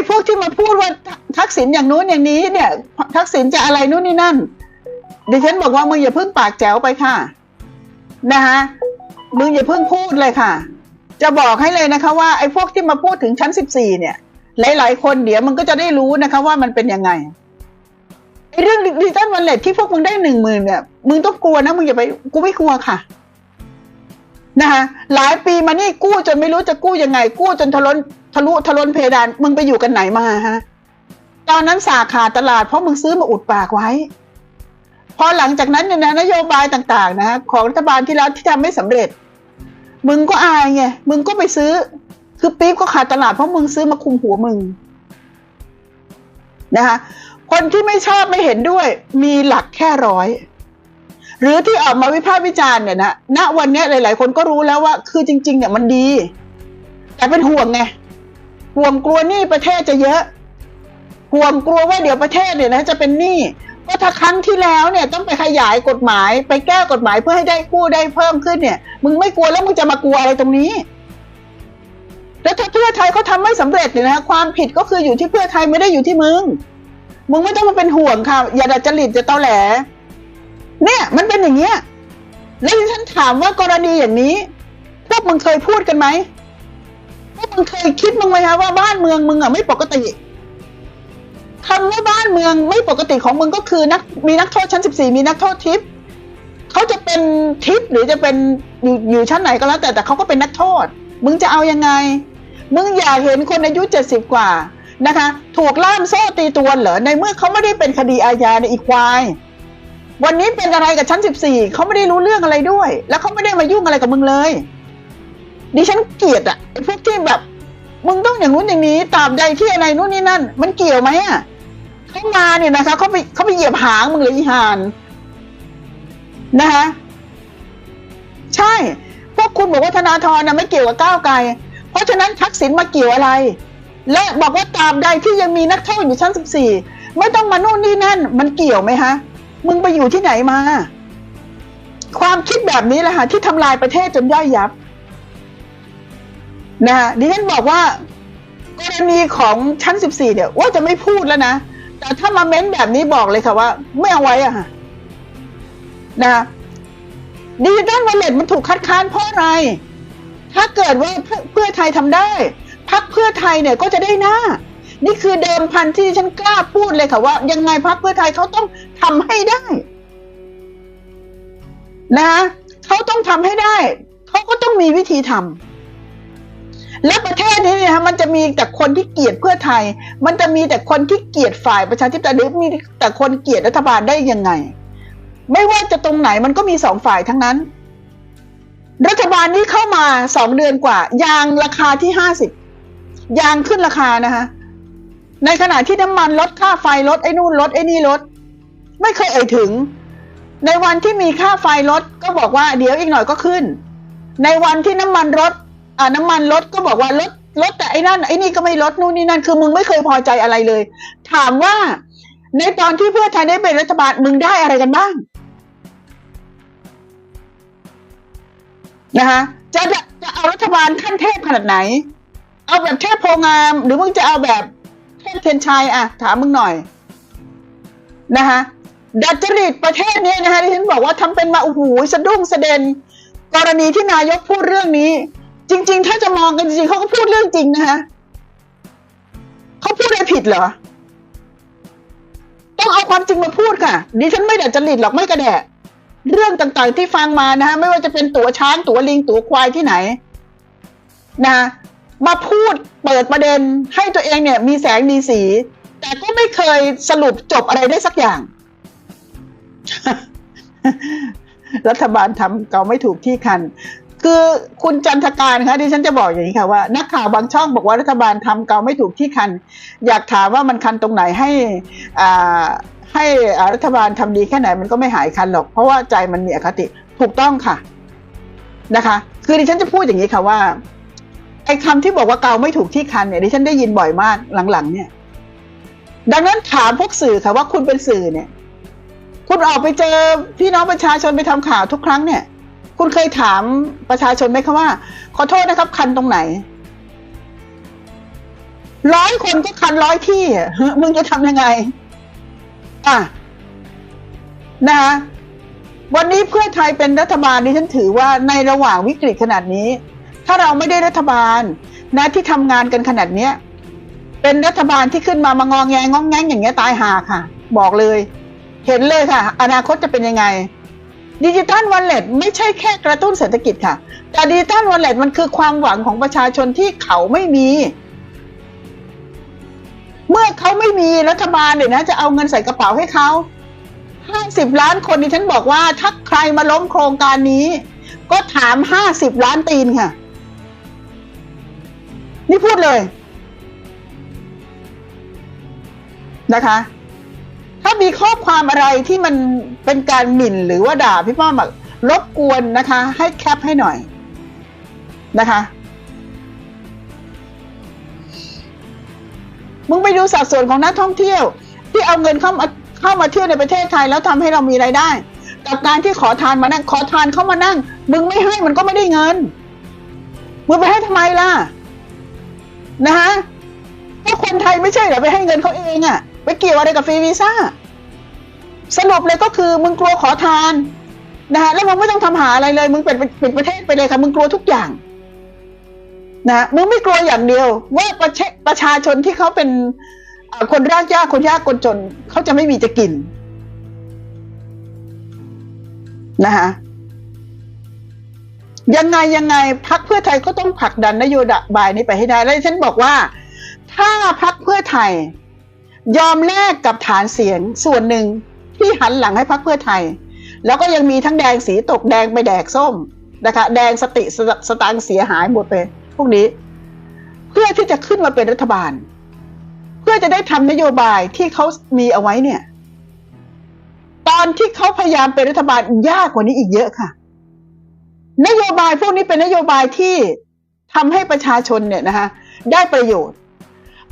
อ้พวกที่มาพูดว่าทักษิณอย่างนู้นอย่างนี้เนี่ย ทักษิณจะอะไรนู้นนี่นั่นดิฉันบอกว่ามึงอย่าเพิ่งปากแจ๋วไปค่ะ นะคะมึงอย่าเพิ่งพูดเลยค่ะ จะบอกให้เลยนะคะ ว่าไอ้พวกที่มาพูดถึงชั้นสิบสี่เนี่ย หลาย ๆ คนเดี๋ยวมันก็จะได้รู้นะคะ ว่ามันเป็นยังไงไอ้เรื่องดิจิตอลวันเล็ตที่พวกมึงได้หนึ่งหมื่นเนี่ยมึงต้องกลัวนะมึงอย่าไปกูไม่กลัวค่ะนะคะหลายปีมานี่กู้จนไม่รู้จะกู้ยังไง กู้จนทะลุ ทะลุทะลุเพดานมึงไปอยู่กันไหนมาฮะ ตอนนั้นสาขาดตลาดเพราะมึงซื้อมาอุดปากไว้ พอหลังจากนั้นเนี่ยนะนโยบายต่างๆ นะฮะของรัฐบาลที่แล้วที่ทำไม่สำเร็จ มึงก็อายไงมึงก็ไปซื้อ คือปี๊บก็ขาดตลาดเพราะมึงซื้อมาคุมหัวมึงนะคะคนที่ไม่ชอบไม่เห็นด้วย มีหลักแค่ร้อย หรือที่ออกมาวิพากษ์วิจารณ์เนี่ยนะณวันนี้หลาย ๆ คนก็รู้แล้วว่า คือจริง ๆ เนี่ยมันดี แต่เป็นห่วงไง ห่วงกลัวหนี้ประเทศจะเยอะ ห่วงกลัวว่าเดี๋ยวประเทศเนี่ยนะจะเป็นหนี้ก็ถ้าครั้งที่แล้วเนี่ยต้องไปขยายกฎหมาย ไปแก้กฎหมายเพื่อให้ได้กู้ได้เพิ่มขึ้นเนี่ย มึงไม่กลัวแล้วมึงจะมากลัวอะไรตรงนี้แล้วถ้าเพื่อไทยเขาทาไม่สำเร็จเนี่ยนะความผิดก็คืออยู่ที่เพื่อไทยไม่ได้อยู่ที่มึงมึงไม่ต้องมาเป็นห่วงค่ะ อย่าดัดจริตจะเตาแหลเนี่ยมันเป็นอย่างเงี้ยแล้วที่ฉันถามว่ากรณีอย่างนี้พวกมึงเคยพูดกันไหม พวกมึงเคยคิดมึงไหมคะว่าบ้านเมืองมึงอะไม่ปกติคำว่าบ้านเมืองไม่ปกติของมึงก็คือนักมีนักโทษชั้นสิบสี่มีนักโทษทิพย์เขาจะเป็นทิพย์หรือจะเป็นอยู่อยู่ชั้นไหนก็แล้ว แต่แต่เขาก็เป็นนักโทษ มึงจะเอายังไง มึงอย่าเห็นคนอายุเจ็ดสิบกว่านะคะ ถูกล่ามโซ่ตีตัวเหรอในเมื่อเขาไม่ได้เป็นคดีอาญาในอีควายวันนี้เป็นอะไรกับชั้นสิบสี่เขาไม่ได้รู้เรื่องอะไรด้วย แล้วเขาไม่ได้มายุ่งอะไรกับมึงเลย ดิฉันเกลียดอะไอ้พวกที่แบบ มึงต้องอย่างนู้นอย่างนี้ตราบใดที่อะไรนู้นนี่นั่น มันเกี่ยวไหมอะเขามาเนี่ยนะคะเขาไปเขาไปเหยียบหางมึงเลยอีหานนะคะใช่ พวกคุณบอกว่าธนาธรนะไม่เกี่ยวกับก้าวไกล เพราะฉะนั้นทักษิณมาเกี่ยวอะไร และบอกว่าตราบใดที่ยังมีนักโทษอยู่ชั้นสิบสี่ไม่ต้องมาโน่นนี่นั่น มันเกี่ยวไหมฮะ มึงไปอยู่ที่ไหนมา ความคิดแบบนี้แหละค่ะที่ทำลายประเทศจนย่อยยับ นะฮะดิฉันบอกว่ากรณีของชั้นสิบสี่เนี่ยว่าจะไม่พูดแล้วนะ แต่ถ้ามาเม้นแบบนี้บอกเลยค่ะว่า ไม่เอาไว้อะค่ะนะดิจิตอลวอลเล็ตมันถูกคัดค้านเพราะอะไร ถ้าเกิดว่าเพื่อไทยทำได้ พักเพื่อไทยเนี่ยก็จะได้หน้า นี่คือเดิมพันที่ฉันกล้าพูดเลยค่ะว่า ยังไงพักเพื่อไทยเขาต้องทำให้ได้นะเขาต้องทำให้ได้ เขาก็ต้องมีวิธีทำ และประเทศนี้เนี่ยมันจะมีแต่คนที่เกลียดเพื่อไทย มันจะมีแต่คนที่เกลียดฝ่ายประชาธิปไตยหรือมีแต่คนเกลียดรัฐบาลได้ยังไง ไม่ว่าจะตรงไหนมันก็มีสองฝ่ายทั้งนั้น รัฐบาลนี้เข้ามาสองเดือนกว่า ยางราคาที่ห้าสิบยางขึ้นราคานะคะในขณะที่น้ำมันลดค่าไฟลดไอ้นู่นลดไอ้นี่ลด ไม่เคยเอ่ยถึง ในวันที่มีค่าไฟลดก็บอกว่าเดี๋ยวอีกหน่อยก็ขึ้น ในวันที่น้ำมันลด อ่าน้ำมันลดก็บอกว่าลดลดแต่ไอ้นั่นไอ้นี่ก็ไม่ลดนู่นนี่นั่นคือมึงไม่เคยพอใจอะไรเลย ถามว่าในตอนที่เพื่อไทยได้เป็นรัฐบาลมึงได้อะไรกันบ้างนะคะจะจะเอารัฐบาลขั้นเทพขนาดไหน เอาแบบเทพโพงาม หรือมึงจะเอาแบบเทพเทียนชัยอะถามมึงหน่อยนะคะดัดจริตประเทศนี้นะคะที่ฉันบอกว่าทำเป็นมาโอ้โหสะดุ้งสะเด็นกรณีที่นายกพูดเรื่องนี้ จริง ๆ ถ้าจะมองกันจริงๆเขาก็พูดเรื่องจริงนะคะเขาพูดอะไรผิดเหรอ ต้องเอาความจริงมาพูดค่ะ ดิฉันไม่ดัดจริตหรอกไม่กระแดะเรื่องต่างๆที่ฟังมานะฮะไม่ว่าจะเป็นตั๋วช้างตั๋วลิงตั๋วควายที่ไหน นะมาพูดเปิดประเด็นให้ตัวเองเนี่ย มีแสงมีสี แต่ก็ไม่เคยสรุปจบอะไรได้สักอย่าง รัฐบาลทำเกาไม่ถูกที่คัน คือคุณจันทการคะที่ฉันจะบอกอย่างนี้ค่ะว่านักข่าวบางช่องบอกว่ารัฐบาลทำเกาไม่ถูกที่คัน อยากถามว่ามันคันตรงไหนให้อ่าให้รัฐบาลทำดีแค่ไหนมันก็ไม่หายคันหรอก เพราะว่าใจมันมีอคติถูกต้องค่ะนะคะ คือดิฉันจะพูดอย่างนี้ค่ะว่าไอ้คำที่บอกว่าเกาไม่ถูกที่คันเนี่ยดิฉันได้ยินบ่อยมากหลังๆ เนี่ย ดังนั้นถามพวกสื่อค่ะว่าคุณเป็นสื่อเนี่ย คุณออกไปเจอพี่น้องประชาชนไปทำข่าวทุกครั้งเนี่ย คุณเคยถามประชาชนไหมคะว่า ขอโทษนะครับ คันตรงไหน ร้อยคนก็คันร้อยที่ มึงจะทำยังไง อะนะคะวันนี้เพื่อไทยเป็นรัฐบาลนี่ฉันถือว่าในระหว่างวิกฤตขนาดนี้ ถ้าเราไม่ได้รัฐบาล นะที่ทำงานกันขนาดเนี้ยเป็นรัฐบาลที่ขึ้นมามางองแงงองแงงอย่างเงี้ยตายหาค่ะ บอกเลย เห็นเลยค่ะ อนาคตจะเป็นยังไง ดิจิตอลวอลเล็ตไม่ใช่แค่กระตุ้นเศรษฐกิจค่ะ แต่ดิจิตอลวอลเล็ตมันคือความหวังของประชาชนที่เขาไม่มี เมื่อเขาไม่มีรัฐบาลเนี่ยนะ จะเอาเงินใส่กระเป๋าให้เขาห้าสิบล้านคนนี่ฉันบอกว่าถ้าใครมาล้มโครงการนี้ ก็ถามห้าสิบล้านตีนค่ะ นี่พูดเลยนะคะ ถ้ามีข้อความอะไรที่มันเป็นการหมิ่นหรือว่าด่าพี่ป้อมรบกวนนะคะ ให้แคปให้หน่อยนะคะมึงไปดูสัดส่วนของนักท่องเที่ยว ที่เอาเงินเข้ามาเข้ามาเที่ยวในประเทศไทยแล้วทำให้เรามีไรายได้กับการที่ขอทานมานั่งขอทานเข้ามานั่ง มึงไม่ให้มันก็ไม่ได้เงินมึงไปให้ทำไมล่ะ นะฮะก็คนไทยไม่ใช่เหรอไปให้เงินเขาเองอะ ไปเกี่ยวอะไรกับฟรีวีซ่าสรุปเลยก็คือมึงกลัวขอทานนะฮะแล้วมึงไม่ต้องทำหาอะไรเลย มึงเป็นปิดประเทศไปเลยค่ะมึงกลัวทุกอย่างนะมึงไม่กลัวอย่างเดียว ว่าประชาประชาชนที่เขาเป็นคนรากหญ้าคนยากคนจนเขาจะไม่มีจะกินนะคะยังไงยังไงพักเพื่อไทยก็ต้องผลักดันนโยบายนี้ไปให้ได้ แล้วฉันบอกว่า ถ้าพักเพื่อไทย ยอมแลกกับฐานเสียงส่วนหนึ่งที่หันหลังให้พักเพื่อไทย แล้วก็ยังมีทั้งแดงสีตกแดงไปแดกส้มนะคะแดงสติสตสตางเสียหายหมดไปพวกนี้ เพื่อที่จะขึ้นมาเป็นรัฐบาล เพื่อจะได้ทำนโยบายที่เขามีเอาไว้เนี่ย ตอนที่เขาพยายามเป็นรัฐบาลยากกว่านี้อีกเยอะค่ะ นโยบายพวกนี้เป็นนโยบายที่ทำให้ประชาชนเนี่ยนะคะได้ประโยชน์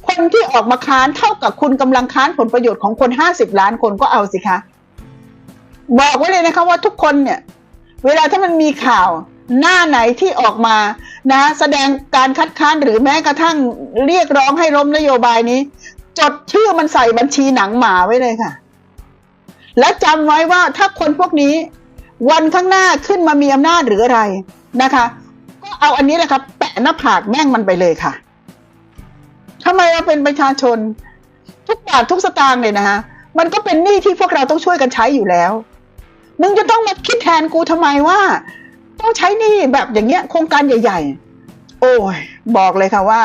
คนที่ออกมาค้านเท่ากับคุณกำลังค้านผลประโยชน์ของคนห้าสิบล้านคนก็เอาสิคะ บอกไว้เลยนะคะว่าทุกคนเนี่ย เวลาถ้ามันมีข่าวหน้าไหนที่ออกมานะ แสดงการคัดค้านหรือแม้กระทั่งเรียกร้องให้ล้มนโยบายนี้ จดชื่อมันใส่บัญชีหนังหมาไว้เลยค่ะ และจำไว้ว่าถ้าคนพวกนี้ วันข้างหน้าขึ้นมามีอำนาจหรืออะไรนะคะ ก็เอาอันนี้แหละครับแปะหน้าผากแม่งมันไปเลยค่ะ ทำไมเราเป็นประชาชน ทุกบาททุกสตางค์เลยนะฮะมันก็เป็นหนี้ที่พวกเราต้องช่วยกันใช้อยู่แล้ว มึงจะต้องมาคิดแทนกูทำไมว่า ต้องใช้หนี้แบบอย่างเงี้ย โครงการใหญ่ ๆ โอ้ยบอกเลยค่ะว่า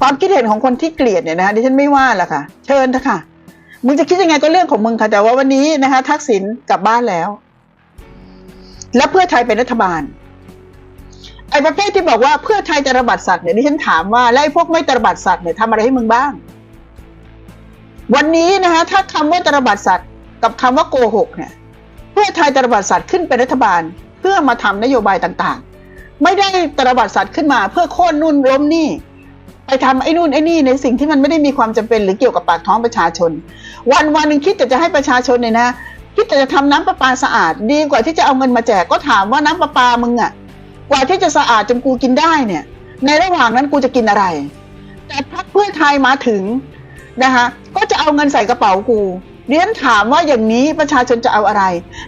ความคิดเห็นของคนที่เกลียดเนี่ยนะคะดิฉันไม่ว่าละค่ะ เชิญเถอะค่ะมึงจะคิดยังไงก็เรื่องของมึงค่ะแต่ว่าวันนี้นะคะ ทักษิณกลับบ้านแล้ว และเพื่อไทยเป็นรัฐบาล ไอ้ประเภทที่บอกว่าเพื่อไทยจะระบาดสัตว์เนี่ยดิฉันถามว่าแล้วไอพวกไม่ตระบาดสัตว์เนี่ยทำอะไรให้มึงบ้าง วันนี้นะคะถ้าคำว่าตระบาดสัตว์กับคำว่าโกหกเนี่ย เพื่อไทยตระบาดสัตว์ขึ้นเป็นรัฐบาล เพื่อมาทำนโยบายต่างๆ ไม่ได้ตระบาดสัตว์ขึ้นมา เพื่อโค่นนู่นล้มนี่ไปทำไอ้นู่นไอ้นี่ในสิ่งที่มันไม่ได้มีความจำเป็นหรือเกี่ยวกับปากท้องประชาชน วันวันหนึ่งคิดแต่จะให้ประชาชนเนี่ยนะคิดแต่จะทำน้ำประปาสะอาด ดีกว่าที่จะเอาเงินมาแจกก็ถามว่าน้ำประปามึงอะ กว่าที่จะสะอาดจนกูกินได้เนี่ย ในระหว่างนั้นกูจะกินอะไร แต่พรรคเพื่อไทยมาถึงนะคะก็จะเอาเงินใส่กระเป๋ากูเรียนถามว่าอย่างนี้ประชาชนจะเอาอะไร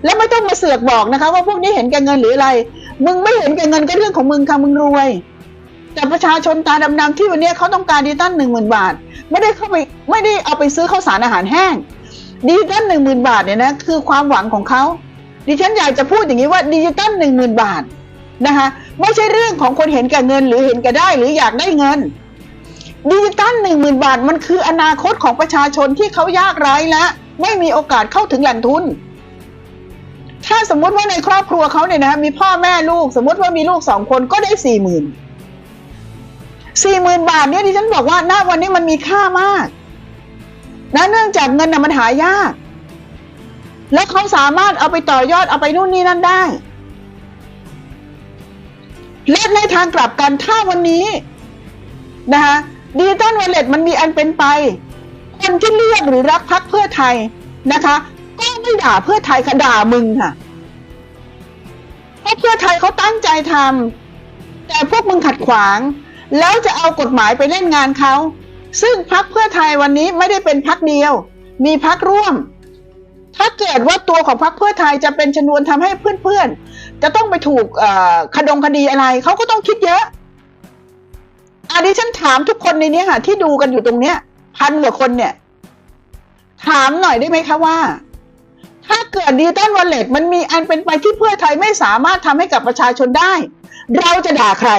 แล้วไม่ต้องมาเสือกบอกนะคะ ว่าพวกนี้เห็นแก่เงินหรืออะไร มึงไม่เห็นแก่เงินก็เรื่องของมึงค่ะมึงรวย แต่ประชาชนตาดำๆที่วันนี้เขาต้องการดิจิตัลหนึ่งหมื่นบาท ไม่ได้เข้าไปไม่ได้เอาไปซื้อข้าวสารอาหารแห้งดิจิตัลหนึ่งหมื่นบาทเนี่ยนะคือความหวังของเขาดิฉันอยากจะพูดอย่างนี้ว่าดิจิตัลหนึ่งหมื่นบาท นะคะไม่ใช่เรื่องของคนเห็นแก่เงิน หรือเห็นแก่ได้หรืออยากได้เงินดิจิตัลหนึ่งหมื่นบาทมันคืออนาคตของประชาชนที่เขายากไร้และไม่มีโอกาสเข้าถึงแหล่งทุน ถ้าสมมุติว่าในครอบครัวเขาเนี่ยนะมีพ่อแม่ลูก สมมติว่ามีลูกสองคนก็ได้สี่หมื่นสี่หมื่นบาทเนี่ยที่ฉันบอกว่าหน้าวันนี้มันมีค่ามากนะเนื่องจากเงินน่ะมันหายาก แล้วเขาสามารถเอาไปต่อยอดเอาไปนู่นนี่นั่นได้ และในทางกลับกันถ้าวันนี้นะคะดิจิตอลวอลเล็ตมันมีอันเป็นไป คนที่เลือกหรือรักพักเพื่อไทยนะคะ ก็ไม่ด่าเพื่อไทยค่ะด่ามึงค่ะเพราะเพื่อไทยเขาตั้งใจทำแต่พวกมึงขัดขวาง แล้วจะเอากฎหมายไปเล่นงานเขา ซึ่งพักเพื่อไทยวันนี้ไม่ได้เป็นพักเดียว มีพักร่วม ถ้าเกิดว่าตัวของพรรคเพื่อไทยจะเป็นชนวนทำให้เพื่อนๆ จะต้องไปถูกคดงคดีอะไร เขาก็ต้องคิดเยอะอันนี้ฉันถามทุกคนในนี้ค่ะ ที่ดูกันอยู่ตรงเนี้ย พันกว่าคนเนี่ย ถามหน่อยได้ไหมคะว่า ถ้าเกิดดิจิตอลวอลเล็ตมันมีอันเป็นไปที่เพื่อไทยไม่สามารถทำให้กับประชาชนได้ เราจะด่าใคร